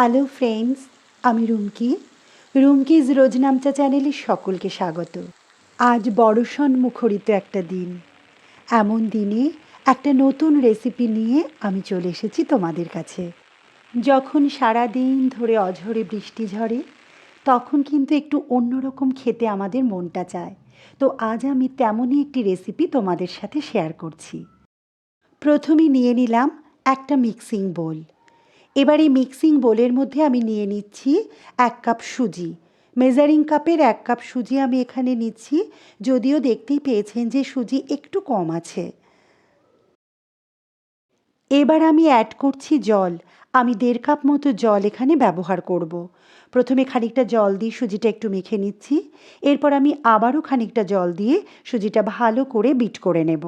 Hello friends, আমি রুমকি। রুমকিজ রোজনামচা চ্যানেলে সকলকে স্বাগত। আজ বড়সন মুখরিত একটা দিন। এমন দিনে একটা নতুন রেসিপি নিয়ে আমি চলে এসেছি তোমাদের কাছে। যখন সারা দিন ধরে অঝরে বৃষ্টি ঝরে, তখন কিন্তু একটু অন্যরকম খেতে আমাদের মনটা চায়। তো আজ আমি তেমনই একটি রেসিপি তোমাদের সাথে শেয়ার করছি। প্রথমে নিয়ে নিলাম একটা মিক্সিং বোল। এবার এই মিক্সিং বোলের মধ্যে আমি নিয়ে নিচ্ছি এক কাপ সুজি। মেজারিং কাপের এক কাপ সুজি আমি এখানে নিচ্ছি। যদিও দেখতেই পেয়েছেন যে সুজি একটু কম আছে। এবার আমি অ্যাড করছি জল। আমি দেড় কাপ মতো জল এখানে ব্যবহার করব। প্রথমে খানিকটা জল দিয়ে সুজিটা একটু মেখে নিচ্ছি। এরপর আমি আবারও খানিকটা জল দিয়ে সুজিটা ভালো করে বিট করে নেব।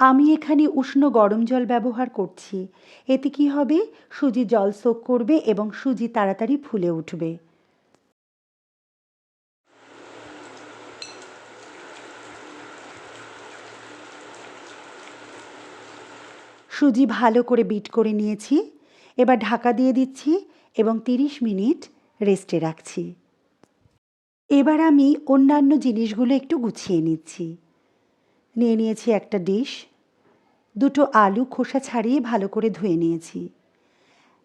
আমি এখানে উষ্ণ গরম জল ব্যবহার করছি। এতে কি হবে? সুজি জল সোক করবে এবং সুজি তাড়াতাড়ি ফুলে উঠবে। সুজি ভালো করে বিট করে নিয়েছি। এবার ঢাকা দিয়ে দিচ্ছি এবং তিরিশ মিনিট রেস্টে রাখছি। এবার আমি অন্যান্য জিনিসগুলো একটু গুছিয়ে নিচ্ছি। নিয়ে নিয়েছি একটা ডিশ। দুটো আলু খোসা ছাড়িয়ে ভালো করে ধুয়ে নিয়েছি।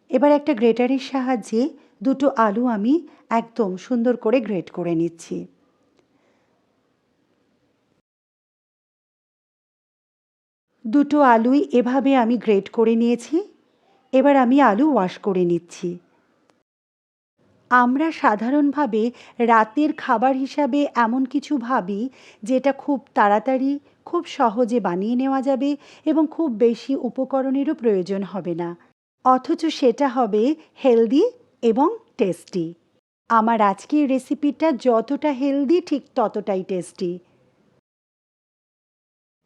এবার একটা গ্রেটারের সাহায্যে দুটো আলু আমি একদম সুন্দর করে গ্রেট করে নিচ্ছি। দুটো আলুই এভাবে আমি গ্রেট করে নিয়েছি। এবার আমি আলু ওয়াশ করে নিচ্ছি। আমরা সাধারণভাবে রাতের খাবার হিসাবে এমন কিছু ভাবি যেটা খুব তাড়াতাড়ি, খুব সহজে বানিয়ে নেওয়া যাবে এবং খুব বেশি উপকরণেরও প্রয়োজন হবে না। অথচ সেটা হবে হেলদি এবং টেস্টি। আমার আজকের রেসিপিটা যতটা হেলদি, ঠিক ততটাই টেস্টি।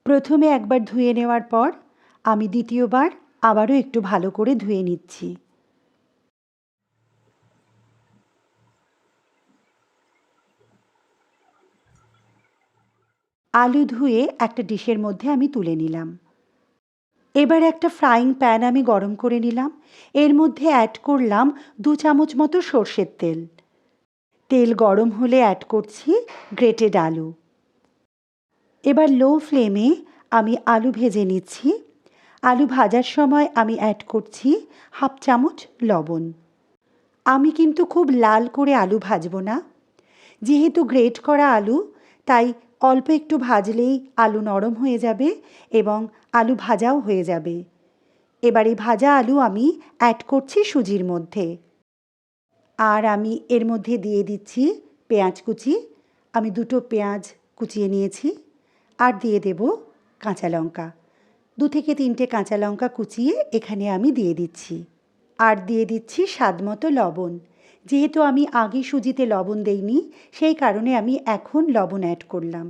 প্রথমে একবার ধুয়ে নেওয়ার পর, আমি দ্বিতীয়বার আবারও একটু ভালো করে ধুয়ে নিচ্ছি। আলু ধুয়ে একটা ডিশের মধ্যে আমি তুলে নিলাম। এবার একটা ফ্রাইং প্যান আমি গরম করে নিলাম। এর মধ্যে অ্যাড করলাম দু চামচ মতো সর্ষের তেল। তেল গরম হলে অ্যাড করছি গ্রেটেড আলু। এবার লো ফ্লেমে আমি আলু ভেজে নিচ্ছি। আলু ভাজার সময় আমি অ্যাড করছি হাফ চামচ লবণ। আমি কিন্তু খুব লাল করে আলু ভাজবো না। যেহেতু গ্রেট করা আলু, তাই অল্প একটু ভাজলেই আলু নরম হয়ে যাবে এবং আলু ভাজাও হয়ে যাবে। এবার এই ভাজা আলু আমি অ্যাড করছি সুজির মধ্যে। আর আমি এর মধ্যে দিয়ে দিচ্ছি পেঁয়াজ কুচি। আমি দুটো পেঁয়াজ কুচিয়ে নিয়েছি আর দিয়ে দেব কাঁচা লঙ্কা। দু থেকে তিনটে কাঁচা লঙ্কা কুচিয়ে এখানে আমি দিয়ে দিচ্ছি। আর দিয়ে দিচ্ছি স্বাদ মতো লবণ। যেহেতু আমি আগে সুজিতে লবণ দেইনি, সেই কারণে আমি এখন লবণ অ্যাড করলাম।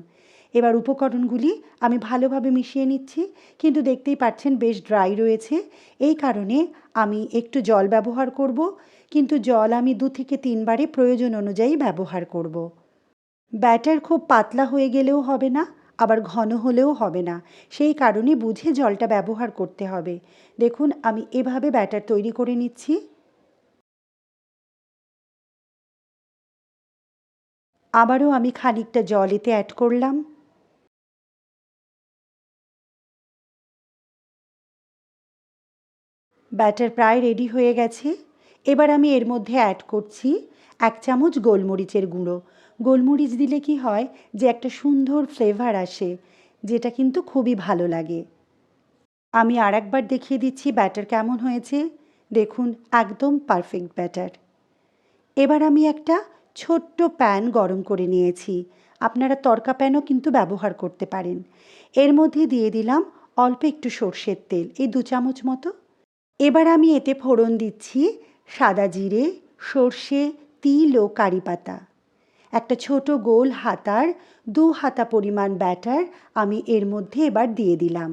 এবার উপকরণগুলি আমি ভালোভাবে মিশিয়ে নিচ্ছি, কিন্তু দেখতেই পাচ্ছেন বেশ ড্রাই রয়েছে। এই কারণে আমি একটু জল ব্যবহার করব, কিন্তু জল আমি দু থেকে তিনবারে প্রয়োজন অনুযায়ী ব্যবহার করব। ব্যাটার খুব পাতলা হয়ে গেলেও হবে না, আবার ঘন হলেও হবে না। সেই কারণে বুঝে জলটা ব্যবহার করতে হবে। দেখুন, আমি এভাবে ব্যাটার তৈরি করে নিচ্ছি। আবারও আমি খানিকটা জল এতে অ্যাড করলাম। ব্যাটার প্রায় রেডি হয়ে গেছে। এবার আমি এর মধ্যে অ্যাড করছি এক চামচ গোলমরিচের গুঁড়ো। গোলমরিচ দিলে কি হয় যে একটা সুন্দর ফ্লেভার আসে, যেটা কিন্তু খুবই ভালো লাগে। আমি আর একবার দেখিয়ে দিচ্ছি ব্যাটার কেমন হয়েছে। দেখুন, একদম পারফেক্ট ব্যাটার এবার আমি একটা ছোট্ট প্যান গরম করে নিয়েছি। আপনারা তরকা প্যানও কিন্তু ব্যবহার করতে পারেন। এর মধ্যে দিয়ে দিলাম অল্প একটু সর্ষের তেল, এই দু চামচ মতো। এবার আমি এতে ফোড়ন দিচ্ছি সাদা জিরে, সর্ষে, তিল ও কারি পাতা। একটা ছোট গোল হাতার দু হাতা পরিমাণ ব্যাটার আমি এর মধ্যে এবার দিয়ে দিলাম।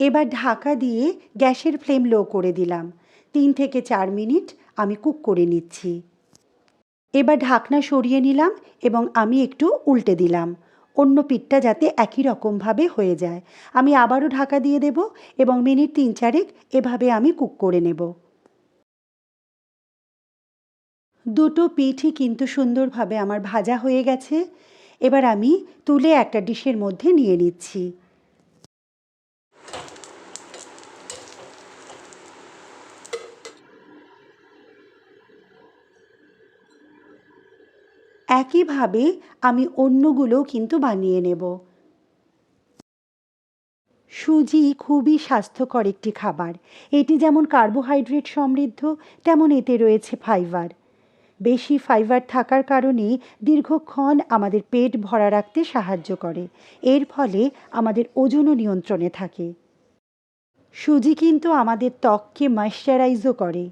এবার ঢাকা দিয়ে গ্যাসের ফ্লেম লো করে দিলাম। তিন থেকে চার মিনিট আমি কুক করে নিচ্ছি। এবার ঢাকনা সরিয়ে নিলাম এবং আমি একটু উল্টে দিলাম। অন্য পিঠটা যাতে একই রকমভাবে হয়ে যায়। আমি আবারও ঢাকা দিয়ে দেব এবং মিনিট তিন চারেক এভাবে আমি কুক করে নেব। দুটো পিঠই কিন্তু সুন্দরভাবে আমার ভাজা হয়ে গেছে। এবার আমি তুলে একটা ডিশের মধ্যে নিয়ে নিচ্ছি। একইভাবে আমি অন্যগুলোও কিন্তু বানিয়ে নেব। সুজি খুবই স্বাস্থ্যকর একটি খাবার। এটি যেমন কার্বোহাইড্রেট সমৃদ্ধ, তেমন এতে রয়েছে ফাইবার। বেশি ফাইবার থাকার কারণে দীর্ঘক্ষণ আমাদের পেট ভরা রাখতে সাহায্য করে। এর ফলে আমাদের ওজনও নিয়ন্ত্রণে থাকে। সুজি কিন্তু আমাদের ত্বককে ময়শ্চারাইজও করে।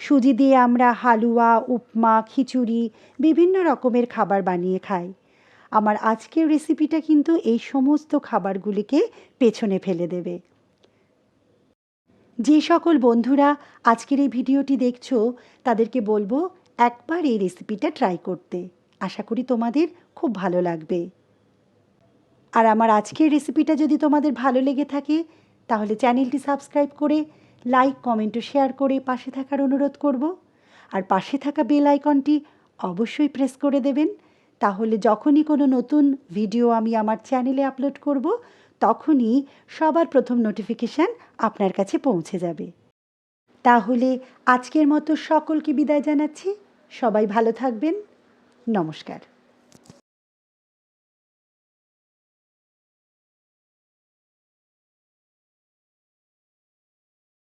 সুজি দিয়ে আমরা হালুয়া, উপমা, খিচুড়ি, বিভিন্ন রকমের খাবার বানিয়ে খাই। আমার আজকের রেসিপিটা কিন্তু এই সমস্ত খাবারগুলিকে পেছনে ফেলে দেবে। যে সকল বন্ধুরা আজকের এই ভিডিওটি দেখছ, তাদেরকে বলব একবার এই রেসিপিটা ট্রাই করতে। আশা করি তোমাদের খুব ভালো লাগবে। আর আমার আজকের রেসিপিটা যদি তোমাদের ভালো লেগে থাকে, তাহলে চ্যানেলটি সাবস্ক্রাইব করে লাইক কমেন্ট ও শেয়ার করে পাশে থাকার অনুরোধ করব। আর পাশে থাকা বেল আইকনটি অবশ্যই প্রেস করে দেবেন। তাহলে যখনই কোনো নতুন ভিডিও আমি আমার চ্যানেলে আপলোড করব, তখনই সবার প্রথম নোটিফিকেশান আপনার কাছে পৌঁছে যাবে। তাহলে আজকের মতো সকলকে বিদায় জানাচ্ছি। সবাই ভালো থাকবেন। নমস্কার।